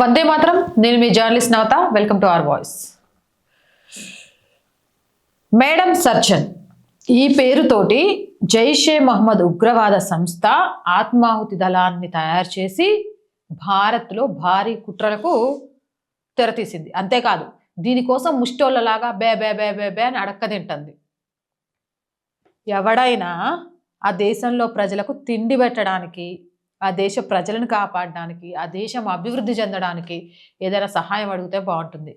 వందే మాత్రం. నేను మీ journalist Navata. Welcome to our voice. Madam surgeon ఈ పేరుతోటి జైషే మహమ్మద్ ఉగ్రవాద సంస్థ ఆత్మాహుతి దళాన్ని తయారు చేసి భారత్లో భారీ కుట్రలకు తెరతీసింది. అంతేకాదు దీనికోసం ముష్టోళ్ళలాగా బే బే బే బే బే అని అడక్క తింటుంది ఎవడైనా ఆ దేశంలో ప్రజలకు తిండి పెట్టడానికి ఆ దేశ ప్రజలను కాపాడడానికి ఆ దేశం అభివృద్ధి చెందడానికి ఏదైనా సహాయం అడిగితే బాగుంటుంది.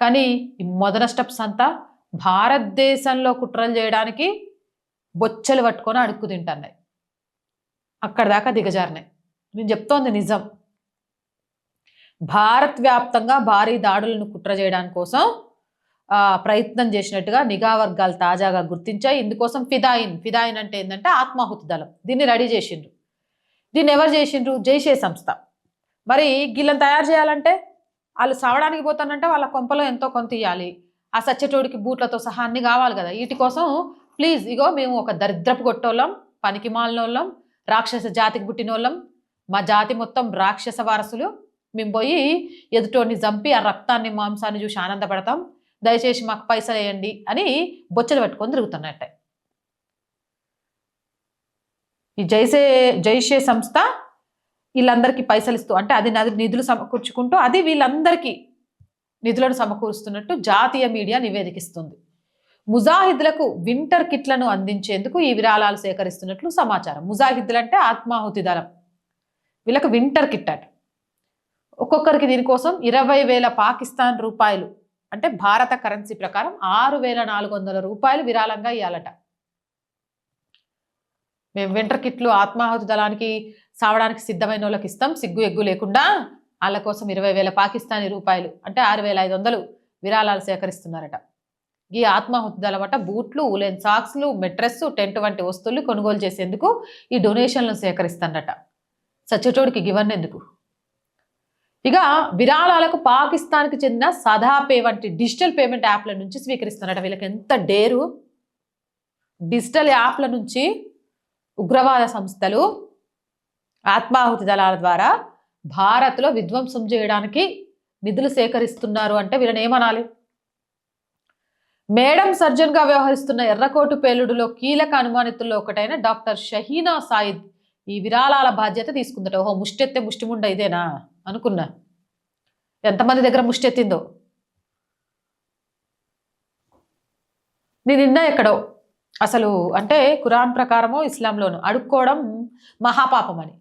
కానీ ఈ మొదటి స్టెప్స్ అంతా భారతదేశంలో కుట్రలు చేయడానికి బొచ్చలు పట్టుకొని అడుక్కు తింటున్నాయి. అక్కడ దాకా దిగజారినాయి. నేను చెప్తోంది నిజం. భారత్ వ్యాప్తంగా భారీ దాడులను కుట్ర చేయడానికి కోసం ప్రయత్నం చేసినట్టుగా నిఘా వర్గాలు తాజాగా గుర్తించాయి. ఇందుకోసం ఫిదాయిన్ ఫిదాయిన్ అంటే ఏంటంటే ఆత్మాహుతి దళం. దీన్ని రెడీ చేసిండ్రు. దీన్ని ఎవరు చేసిండ్రు? జైషే సంస్థ. మరి గిళ్ళని తయారు చేయాలంటే వాళ్ళు సావడానికి పోతానంటే వాళ్ళ కొంపలో ఎంతో కొంత ఇవ్వాలి ఆ సచ్చటోడికి బూట్లతో సహా అన్ని కావాలి కదా. వీటి కోసం ప్లీజ్ ఇగో మేము ఒక దరిద్రపు కొట్టోళ్ళం పనికి మాలినోళ్ళం రాక్షస జాతికి పుట్టినోళ్ళం. మా జాతి మొత్తం రాక్షస వారసులు. మేము పోయి ఎదుటోడిని చంపి ఆ రక్తాన్ని మాంసాన్ని చూసి ఆనందపడతాం. దయచేసి మాకు పైసలు వేయండి అని బొచ్చలు పెట్టుకొని తిరుగుతున్నట్టే. ఈ జైసే జైషే సంస్థ వీళ్ళందరికీ పైసలు ఇస్తూ అంటే అది నది నిధులు సమకూర్చుకుంటూ అది వీళ్ళందరికీ నిధులను సమకూరుస్తున్నట్టు జాతీయ మీడియా నివేదికిస్తుంది. ముజాహిద్లకు వింటర్ కిట్లను అందించేందుకు ఈ విరాళాలు సేకరిస్తున్నట్లు సమాచారం. ముజాహిద్లు అంటే ఆత్మాహుతి దళం. వీళ్ళకు వింటర్ కిట్ అట. ఒక్కొక్కరికి దీనికోసం ఇరవై వేల పాకిస్తాన్ రూపాయలు అంటే భారత కరెన్సీ ప్రకారం ఆరు వేల నాలుగు వందల రూపాయలు విరాళంగా ఇవ్వాలట మేము వింటర్ కిట్లు ఆత్మాహుతి దళానికి సావడానికి సిద్ధమైన వాళ్ళకి ఇస్తాం. సిగ్గు ఎగ్గు లేకుండా వాళ్ళ కోసం ఇరవై వేల పాకిస్తానీ రూపాయలు అంటే ఆరు వేల ఐదు వందలు విరాళాలు సేకరిస్తున్నారట. ఈ ఆత్మాహుతి దళమట బూట్లు ఉలెన్ సాక్స్లు మెట్రెస్ టెంట్ వంటి వస్తువులు కొనుగోలు చేసేందుకు ఈ డొనేషన్లను సేకరిస్తారట సచ్చటోడికి గివన్ ఎందుకు? ఇక విరాళాలకు పాకిస్తాన్కి చెందిన సదాపే వంటి డిజిటల్ పేమెంట్ యాప్ల నుంచి స్వీకరిస్తున్నారట. వీళ్ళకి ఎంత డేరు? డిజిటల్ యాప్ల నుంచి ఉగ్రవాద సంస్థలు ఆత్మాహుతి దళాల ద్వారా భారత్లో విధ్వంసం చేయడానికి నిధులు సేకరిస్తున్నారు అంటే వీళ్ళని ఏమనాలి? మేడం సర్జన్గా వ్యవహరిస్తున్న ఎర్రకోటు పేలుడులో కీలక అనుమానితుల్లో ఒకటైన డాక్టర్ షహీనా సాయిద్ ఈ విరాళాల బాధ్యత తీసుకుందట. ఓహో ముష్టెత్తే ముష్టిముండ ఇదేనా? అనుకున్నా. ఎంతమంది దగ్గర ముష్టెత్తిందో? నేను నిన్న ఎక్కడో? అసలు అంటే ఖురాన్ ప్రకారమో ఇస్లాంలోను అడుక్కోవడం మహాపాపం అని.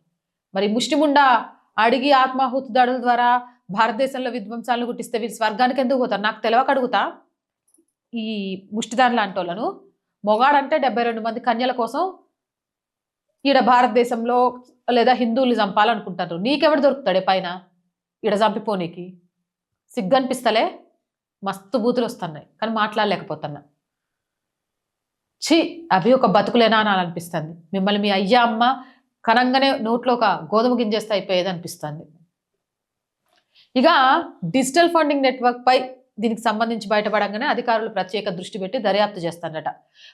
మరి ముష్టిముండా అడిగి ఆత్మాహుతి దాడుల ద్వారా భారతదేశంలో విధ్వంసాలను గుట్టిస్తే వీళ్ళు స్వర్గానికి ఎందుకు పోతారు? నాకు తెలియక అడుగుతా. ఈ ముష్టిదారులు లాంటి వాళ్ళను మొగాడంటే డెబ్బై రెండు మంది కన్యల కోసం ఈడ భారతదేశంలో లేదా హిందువులు చంపాలనుకుంటారు. నీకెవడు దొరుకుతాడే పైన? ఈడ చంపిపోనీకి. సిగ్గనిపిస్తలే మస్తు బూతులు వస్తున్నాయి కానీ మాట్లాడలేకపోతున్నా. ఛీ అవి ఒక బతుకులేనా అని అనిపిస్తుంది. మిమ్మల్ని మీ అయ్యా అమ్మ కనంగానే నోట్లో ఒక గోధుమ గింజేస్తే అయిపోయేది అనిపిస్తుంది. ఇక డిజిటల్ ఫండింగ్ నెట్వర్క్ పై దీనికి సంబంధించి బయటపడంగానే అధికారులు ప్రత్యేక దృష్టి పెట్టి దర్యాప్తు చేస్తారట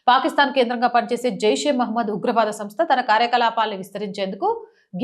పాకిస్తాన్ కేంద్రంగా పనిచేసే జైషే మహమ్మద్ ఉగ్రవాద సంస్థ తన కార్యకలాపాలను విస్తరించేందుకు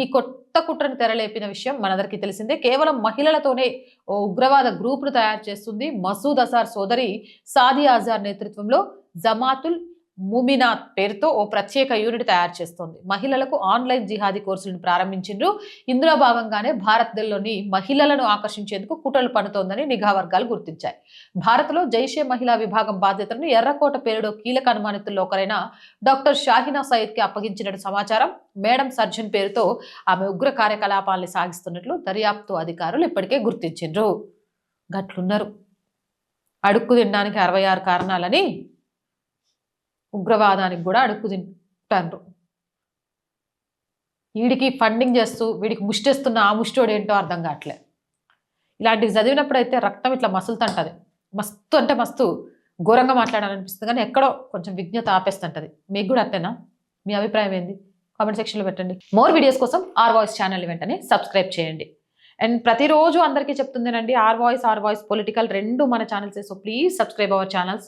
ఈ కొత్త కుట్రను తెరలేపిన విషయం మనందరికీ తెలిసిందే. కేవలం మహిళలతోనే ఓ ఉగ్రవాద గ్రూపును తయారు చేస్తుంది మసూద్ అసార్ సోదరి సాదియా అజార్ నేతృత్వంలో జమాతుల్ ముమినాత్ పేరుతో ఓ ప్రత్యేక యూనిట్ తయారు చేస్తోంది. మహిళలకు ఆన్లైన్ జిహాదీ కోర్సులను ప్రారంభించిండ్రు. ఇందులో భాగంగానే భారత్లోని మహిళలను ఆకర్షించేందుకు కుట్రలు పనుతోందని నిఘా వర్గాలు గుర్తించాయి. భారత్లో జైషే మహిళా విభాగం బాధ్యతలను ఎర్రకోట పేరులో కీలక అనుమానితుల్లో ఒకరైన డాక్టర్ షాహినా సయీద్కి అప్పగించినట్టు సమాచారం. మేడం సర్జన్ పేరుతో ఆమె ఉగ్ర కార్యకలాపాలను సాగిస్తున్నట్లు దర్యాప్తు అధికారులు ఇప్పటికే గుర్తించిండ్రు. గట్లున్నారు. అడుక్కు తినడానికి అరవై ఆరు కారణాలని ఉగ్రవాదానికి కూడా అడుక్కు తింటారు వీడికి ఫండింగ్ చేస్తూ వీడికి ముష్టేస్తున్న ఆ ముష్టోడు ఏంటో అర్థం కావట్లే. ఇలాంటివి చదివినప్పుడు అయితే రక్తం ఇట్లా మసులుతుంటుంది. మస్తు అంటే మస్తు ఘోరంగా మాట్లాడాలనిపిస్తుంది కానీ ఎక్కడో కొంచెం విజ్ఞత ఆపేస్తుంటుంది. మీకు కూడా అంతేనా మీ అభిప్రాయం ఏంది? కామెంట్ సెక్షన్లో పెట్టండి. మోర్ వీడియోస్ కోసం ఆర్ వాయిస్ ఛానల్ వెంటనే సబ్స్క్రైబ్ చేయండి. అండ్ ప్రతిరోజు అందరికీ చెప్తుందేనండి our voice our voice political రెండు మన ఛానల్సే. So please subscribe our channels.